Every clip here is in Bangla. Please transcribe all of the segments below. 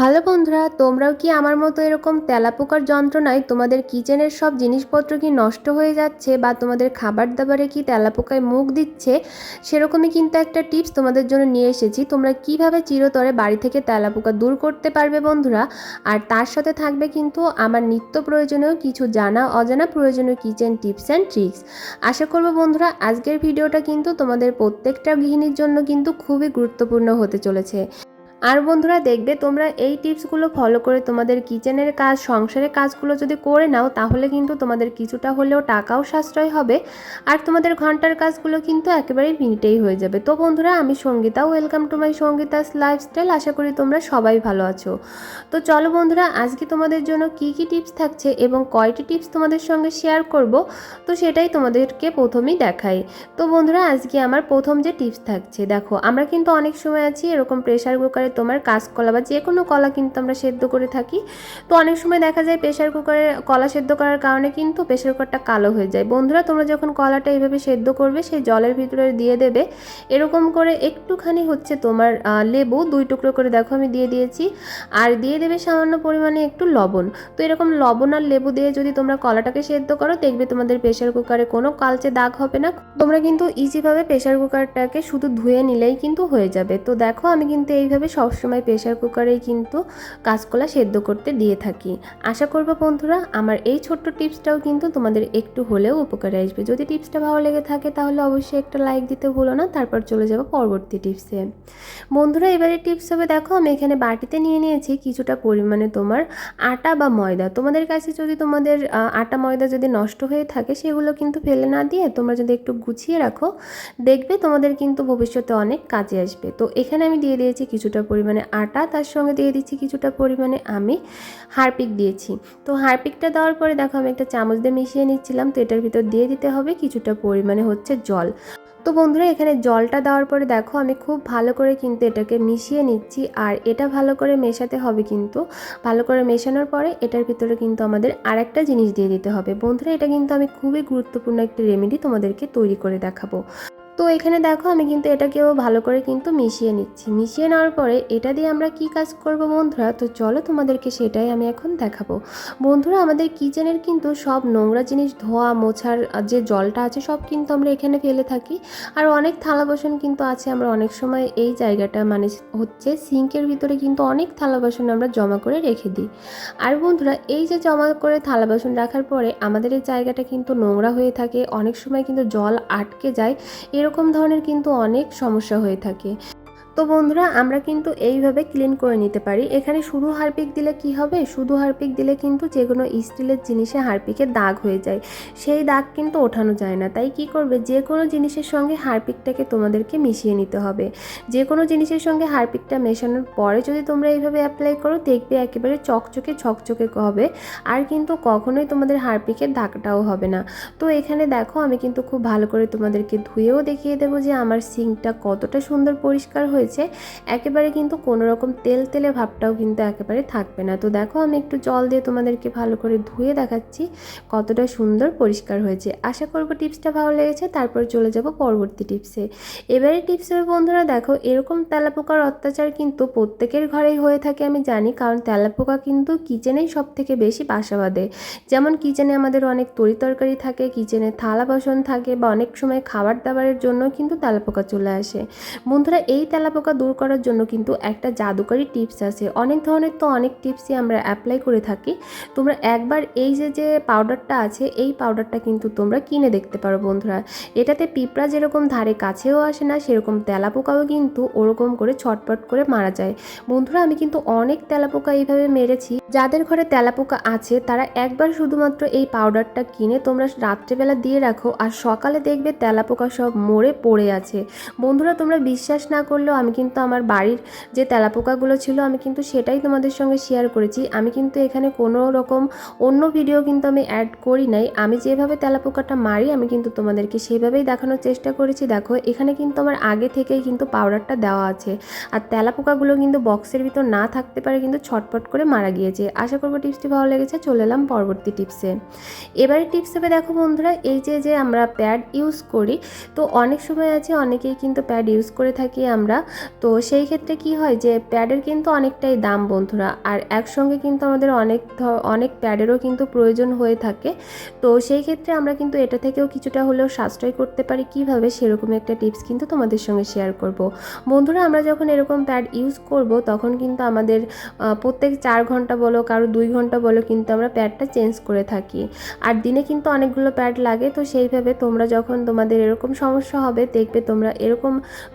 হ্যালো বন্ধুরা, তোমরাও কি আমার মতো এরকম তেলাপোকার যন্ত্রণায় তোমাদের কিচেনের সব জিনিসপত্র কি নষ্ট হয়ে যাচ্ছে বা তোমাদের খাবার দাবারে কি তেলাপোকায় মুখ দিচ্ছে? সেরকমই কিন্তু একটা টিপস তোমাদের জন্য নিয়ে এসেছি। তোমরা কীভাবে চিরতরে বাড়ি থেকে তেলাপোকা দূর করতে পারবে বন্ধুরা? আর তার সাথে থাকবে কিন্তু আমার নিত্য প্রয়োজনীয় কিছু জানা, অজানা প্রয়োজনীয় কিচেন টিপস অ্যান্ড ট্রিক্স। আশা করব বন্ধুরা, আজকের ভিডিওটা কিন্তু তোমাদের প্রত্যেকটা গৃহিণীর জন্য কিন্তু খুবই গুরুত্বপূর্ণ হতে চলেছে। আর বন্ধুরা দেখবে তোমরা এই টিপসগুলো ফলো করে তোমাদের কিচেনের কাজ, সংসারের কাজগুলো যদি করে নাও, তাহলে কিন্তু তোমাদের কিছুটা হলেও টাকাও সাশ্রয় হবে আর তোমাদের ঘণ্টার কাজগুলো কিন্তু একেবারেই মিনিটেই হয়ে যাবে। তো বন্ধুরা, আমি Sangeeta, welcome to my Sangeeta's lifestyle. আশা করি তোমরা সবাই ভালো আছো। তো চলো বন্ধুরা, আজকে তোমাদের জন্য কি কি টিপস থাকছে এবং কয়টি টিপস তোমাদের সঙ্গে শেয়ার করব, তো সেটাই তোমাদেরকে প্রথমেই দেখাই। তো বন্ধুরা, আজকে আমার প্রথম যে টিপস থাকছে, দেখো, আমরা কিন্তু অনেক সময় আছি এরকম প্রেশার কুকারে তোমার কাঁচকলা বা যে কোনো কলা কিন্তু আমরা সেদ্ধ করে থাকি। তো অনেক সময় দেখা যায় প্রেশার কুকারে কলা সেদ্ধ করার কারণে কিন্তু প্রেশার কুকারটা কালো হয়ে যায়। বন্ধুরা, তোমরা যখন কলাটা এইভাবে সেদ্ধ করবে, সেই জলের ভিতরে দিয়ে দেবে। এরকম করে একটুখানি হচ্ছে তোমার লেবু দুই টুকরো করে দেখো আমি দিয়ে দিয়েছি। আর দিয়ে দেবে সামান্য পরিমাণে একটু লবণ। তো এরকম লবণ আর লেবু দিয়ে যদি তোমরা কলাটাকে সেদ্ধ করো, দেখবে তোমাদের প্রেশার কুকারে কোনো কালচে দাগ হবে না। তোমরা কিন্তু ইজিভাবে প্রেশার কুকারটাকে শুধু ধুয়ে নিলেই কিন্তু হয়ে যাবে। তো দেখো আমি কিন্তু এইভাবে সবসময় প্রেশার কুকারেই কিন্তু কাঁচকলা সেদ্ধ করতে দিয়ে থাকি। আশা করব বন্ধুরা, আমার এই ছোট্ট টিপসটাও কিন্তু তোমাদের একটু হলেও উপকারে আসবে। যদি টিপসটা ভালো লেগে থাকে তাহলে অবশ্যই একটা লাইক দিতে ভুলো না, তারপর চলে যাব পরবর্তী টিপসে বন্ধুরা, এবারে টিপস হবে দেখো, আমি এখানে বাটিতে নিয়ে নিয়েছি কিছুটা পরিমাণে তোমার আটা বা ময়দা। তোমাদের কাছে যদি তোমাদের আটা ময়দা যদি নষ্ট হয়ে থাকে, সেগুলো কিন্তু ফেলে না দিয়ে তোমরা যদি একটু গুছিয়ে রাখো, দেখবে তোমাদের কিন্তু ভবিষ্যতে অনেক কাজে আসবে। তো এখানে আমি দিয়ে দিয়েছি কিছুটা পরিমাণে আটা, তার সঙ্গে দিয়ে দিচ্ছি কিছুটা পরিমাণে আমি হারপিক দিয়েছি। তো হারপিকটা দেওয়ার পরে দেখো আমি একটা চামচ দিয়ে মিশিয়ে নিচ্ছিলাম, তো এটার ভিতর দিয়ে দিতে হবে কিছুটা পরিমাণে হচ্ছে জল। তো বন্ধুরা, এখানে জলটা দেওয়ার পরে দেখো আমি খুব ভালো করে কিন্তু এটাকে মিশিয়ে নিচ্ছি, আর এটা ভালো করে মেশাতে হবে কিন্তু। ভালো করে মেশানোর পরে এটার ভিতরে কিন্তু আমাদের আরেকটা জিনিস দিয়ে দিতে হবে। বন্ধুরা, এটা কিন্তু আমি খুবই গুরুত্বপূর্ণ একটি রেমেডি তোমাদেরকে তৈরি করে দেখাবো। তো এখানে দেখো আমি কিন্তু এটাকেও ভালো করে কিন্তু মিশিয়ে নিচ্ছি। মিশিয়ে নেওয়ার পরে এটা দিয়ে আমরা কি কাজ করব বন্ধুরা? তো চলো তোমাদেরকে সেটাই আমি এখন দেখাবো। বন্ধুরা, আমাদের কিচেনের কিন্তু সব নোংরা জিনিস, ধোয়া, মোছার যে জলটা আছে, সব কিন্তু আমরা এখানে ফেলে থাকি। আর অনেক থালা বাসন কিন্তু আছে, আমরা অনেক সময় এই জায়গাটা মানে হচ্ছে সিঙ্কের ভিতরে কিন্তু অনেক থালা বাসন আমরা জমা করে রেখে দিই। আর বন্ধুরা, এই যে জমা করে থালা বাসন রাখার পরে আমাদের এই জায়গাটা কিন্তু নোংরা হয়ে থাকে, অনেক সময় কিন্তু জল আটকে যায়। এরকম ধরনের কিন্তু অনেক সমস্যা হয়ে থাকে। তো বন্ধুরা, আমরা কিন্তু এইভাবে ক্লিন করে নিতে পারি। এখানে শুধু হারপিক দিলে কি হবে? শুধু হারপিক দিলে কিন্তু যে কোনো স্টিলের জিনিসে হারপিকের দাগ হয়ে যায়। সেই দাগ কিন্তু ওঠানো যায় না। তাই কি করবে? যে কোনো জিনিসের সঙ্গে হারপিকটাকে তোমাদেরকে মিশিয়ে নিতে হবে। যে কোনো জিনিসের সঙ্গে হারপিকটা মেশানোর পরে যদি তোমরা এইভাবে অ্যাপ্লাই করো, দেখবে একেবারে চকচকে ঝকচকে হবে। আর কিন্তু কখনোই তোমাদের হারপিকের দাগটাও হবে না। তো এখানে দেখো, আমি কিন্তু খুব ভালো করে তোমাদেরকে ধুয়েও দেখিয়ে দেবো যে আমার সিঙ্কটা কতটা সুন্দর পরিষ্কার হয়েছে। একেবারে কিন্তু কোনো রকম তেল তেলে ভাবটাও কিন্তু একেবারে থাকবে না। তো দেখো, আমি একটু জল দিয়ে তোমাদেরকে ভালো করে ধুয়ে দেখাচ্ছি কতটা সুন্দর পরিষ্কার হয়েছে। আশা করব টিপসটা ভালো লেগেছে, তারপর চলে যাব পরবর্তী টিপসে। এবারে টিপস হবে বন্ধুরা দেখো, এরকম তেলাপোকার অত্যাচার কিন্তু প্রত্যেকের ঘরেই হয়ে থাকে আমি জানি, কারণ তেলাপোকা কিন্তু কিচেনেই সব থেকে বেশি বাসা বাঁধে। যেমন কিচেনে আমাদের অনেক তরি তরকারি থাকে, কিচেনে থালা বাসন থাকে বা অনেক সময় খাবার দাবারের জন্য কিন্তু তেলাপোকা চলে আসে। বন্ধুরা, এই তেলাপোকা দূর করার জন্য কিন্তু একটা জাদুকরি টিপস আছে। অনেক ধরনের তো অনেক টিপসই আমরা অ্যাপ্লাই করে থাকি। তোমরা একবার এই যে যে পাউডারটা আছে, এই পাউডারটা কিন্তু তোমরা কিনে দেখতে পারো বন্ধুরা। এটাতে পিঁপড়া যেরকম ধারে কাছেও আসে না, সেরকম তেলাপোকাও কিন্তু ওরকম করে ছটপট করে মারা যায়। বন্ধুরা, আমি কিন্তু অনেক তেলাপোকা এইভাবে মেরেছি। যাদের ঘরে তেলাপোকা আছে, তারা একবার শুধুমাত্র এই পাউডারটা কিনে তোমরা রাত্রেবেলা দিয়ে রাখো আর সকালে দেখবে তেলাপোকা সব মরে পড়ে আছে। বন্ধুরা, তোমরা বিশ্বাস না করলেও আমি কিন্তু আমার বাড়ির যে তেলাপোকাগুলো ছিল, আমি কিন্তু সেটাই তোমাদের সঙ্গে শেয়ার করেছি। আমি কিন্তু এখানে কোনো রকম অন্য ভিডিও কিন্তু আমি অ্যাড করি নাই। আমি যেভাবে তেলাপোকাটা মারি, আমি কিন্তু তোমাদেরকে সেভাবেই দেখানোর চেষ্টা করেছি। দেখো, এখানে কিন্তু আমার আগে থেকেই কিন্তু পাউডারটা দেওয়া আছে। আর তেলাপোকাগুলো কিন্তু বক্সের ভিতর না থাকতে পারে কিন্তু ছটপট করে মারা গিয়েছে। আশা করব টিপসটি ভালো লেগেছে। চলে এলাম পরবর্তী টিপসে এবারে টিপস হবে দেখো বন্ধুরা, এই যে যে আমরা প্যাড ইউজ করি, তো অনেক সময় আছে, অনেকেই কিন্তু প্যাড ইউজ করে থাকি আমরা। তো সেই ক্ষেত্রে কি হয় যে প্যাডের কিন্তু অনেকটাই দাম বন্ধুরা। আর একসঙ্গে কিন্তু আমাদের অনেক অনেক প্যাডেরও কিন্তু প্রয়োজন হয়ে থাকে। তো সেই ক্ষেত্রে আমরা কিন্তু এটা থেকেও কিছুটা হলেও সাশ্রয় করতে পারি। কীভাবে? সেরকম একটা টিপস কিন্তু তোমাদের সঙ্গে শেয়ার করব। বন্ধুরা, আমরা যখন এরকম প্যাড ইউজ করব, তখন কিন্তু আমাদের প্রত্যেক চার ঘণ্টা বলো, কারও দুই ঘণ্টা বলো কিন্তু আমরা প্যাডটা চেঞ্জ করে থাকি। আর দিনে কিন্তু অনেকগুলো প্যাড লাগে, তো সেইভাবে তোমরা যখন তোমাদের এরকম সমস্যা হবে, দেখবে তোমরা এরকম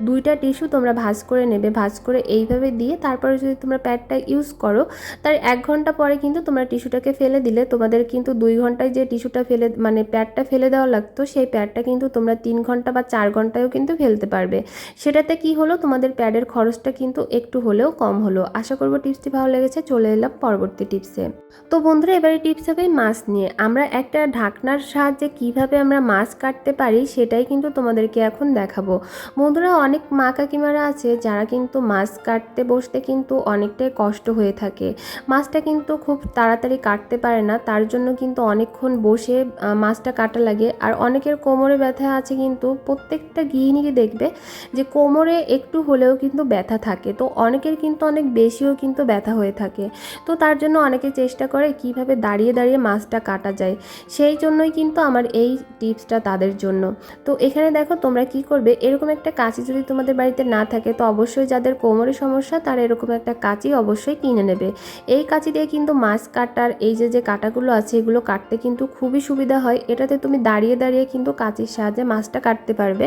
দুইটা টিস্যু তোমরা ভাঁজ করে নেবে, ভাজ করে এইভাবে দিয়ে তারপরে যদি তোমরা প্যাডটা ইউজ করো, তার এক ঘণ্টা পরে কিন্তু তোমরা টিস্যুটাকে ফেলে দিলে তোমাদের কিন্তু দুই ঘন্টায় যে টিস্যুটা ফেলে মানে প্যাডটা ফেলে দেওয়া লাগতো, সেই প্যাডটা কিন্তু তোমরা তিন ঘণ্টা বা চার ঘন্টায়ও কিন্তু ফেলতে পারবে। সেটাতে কি হলো? তোমাদের প্যাডের খরচটা কিন্তু একটু হলেও কম হলো। আশা করব টিপসটি ভালো লেগেছে, চলে এলাম পরবর্তী টিপসে। তো বন্ধুরা, এবারে টিপস হবে মাছ নিয়ে। আমরা একটা ঢাকনার সাহায্যে কীভাবে আমরা মাছ কাটতে পারি, সেটাই কিন্তু তোমাদেরকে এখন দেখাবো। বন্ধুরা, অনেক মা কাকিমারা আছে, যারা কিন্তু মাছ কাটতে বসতে কিন্তু অনেকটাই কষ্ট হয়ে থাকে। মাছটা কিন্তু খুব তাড়াতাড়ি কাটতে পারে না, তার জন্য কিন্তু অনেকক্ষণ বসে মাছটা কাটা লাগে। আর অনেকের কোমরে ব্যথা আছে কিন্তু প্রত্যেকটা গৃহিণীকে দেখবে যে কোমরে একটু হলেও কিন্তু ব্যথা থাকে। তো অনেকের কিন্তু অনেক বেশিও কিন্তু ব্যথা হয়ে থাকে। তো তার জন্য অনেকে চেষ্টা করে কীভাবে দাঁড়িয়ে দাঁড়িয়ে মাছটা কাটা যায়। সেই জন্যই কিন্তু আমার এই টিপসটা তাদের জন্য। তো এখানে দেখো তোমরা কি করবে, এরকম একটা কাঁচি যদি তোমাদের বাড়িতে না থাকে তো অবশ্যই যাদের কোমরে সমস্যা, তারা এরকম একটা কাঁচি অবশ্যই কিনে নেবে। এই কাঁচি দিয়ে কিন্তু মাছ কাটার এই যে যে কাটাগুলো আছে, এগুলো কাটতে কিন্তু খুবই সুবিধা হয়। এটাতে তুমি দাঁড়িয়ে দাঁড়িয়ে কিন্তু কাঁচির সাহায্যে মাছটা কাটতে পারবে।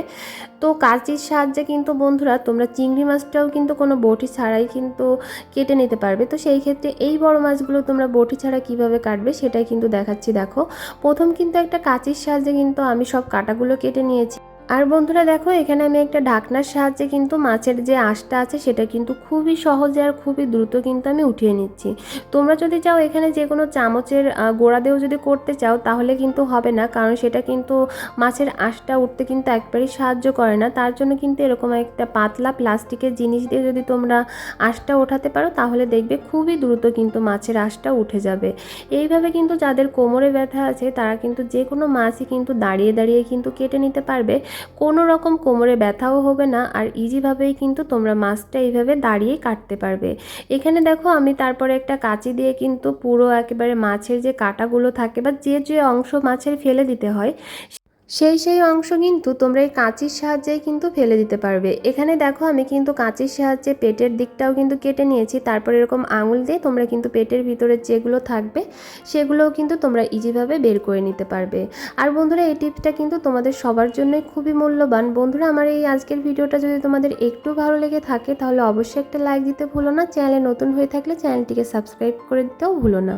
তো কাঁচির সাহায্যে কিন্তু বন্ধুরা, তোমরা চিংড়ি মাছটাও কিন্তু কোনো বটি ছাড়াই কিন্তু কেটে নিতে পারবে। তো সেই ক্ষেত্রে এই বড় মাছগুলো তোমরা বটি ছাড়া কীভাবে কাটবে, সেটাই কিন্তু দেখাচ্ছি। দেখো, প্রথম কিন্তু একটা কাঁচির সাহায্যে কিন্তু আমি সব কাটাগুলো কেটে নিয়েছি। আর বন্ধুরা দেখো, এখানে আমি একটা ঢাকনার সাহায্যে কিন্তু মাছের যে আঁশটা আছে সেটা কিন্তু খুবই সহজে আর খুবই দ্রুত কিন্তু আমি উঠিয়ে নিচ্ছি। তোমরা যদি চাও এখানে যে কোনো চামচের গোড়া দিয়েও যদি করতে চাও তাহলে কিন্তু হবে না, কারণ সেটা কিন্তু মাছের আঁশটা উঠতে কিন্তু একবারই সাহায্য করে না। তার জন্য কিন্তু এরকম একটা পাতলা প্লাস্টিকের জিনিস দিয়ে যদি তোমরা আঁশটা ওঠাতে পারো তাহলে দেখবে খুবই দ্রুত কিন্তু মাছের আঁশটা উঠে যাবে। এইভাবে কিন্তু যাদের কোমরে ব্যথা আছে তারা কিন্তু যে কোনো মাছই কিন্তু দাঁড়িয়ে দাঁড়িয়ে কিন্তু কেটে নিতে পারবে। কোনো রকম কোমরে ব্যথাও হবে না আর ইজিভাবেই কিন্তু তোমরা মাছটা এইভাবে দাঁড়িয়ে কাটতে পারবে। এখানে দেখো আমি তারপরে একটা কাঁচি দিয়ে কিন্তু পুরো একেবারে মাছের যে কাটাগুলো থাকে বা যে যে অংশ মাছের ফেলে দিতে হয় সেই সেই অংশ কিন্তু তোমরা এই কাঁচির সাহায্যেই কিন্তু ফেলে দিতে পারবে। এখানে দেখো আমি কিন্তু কাঁচির সাহায্যে পেটের দিকটাও কিন্তু কেটে নিয়েছি। তারপর এরকম আঙুল দিয়ে তোমরা কিন্তু পেটের ভিতরে যেগুলো থাকবে, সেগুলোও কিন্তু তোমরা ইজিভাবে বের করে নিতে পারবে। আর বন্ধুরা, এই টিপসটা কিন্তু তোমাদের সবার জন্যই খুবই মূল্যবান। বন্ধুরা, আমার এই আজকের ভিডিওটা যদি তোমাদের একটু ভালো লেগে থাকে, তাহলে অবশ্যই একটা লাইক দিতে ভুলো না। চ্যানেলে নতুন হয়ে থাকলে চ্যানেলটিকে সাবস্ক্রাইব করে দিতেও ভুলো না।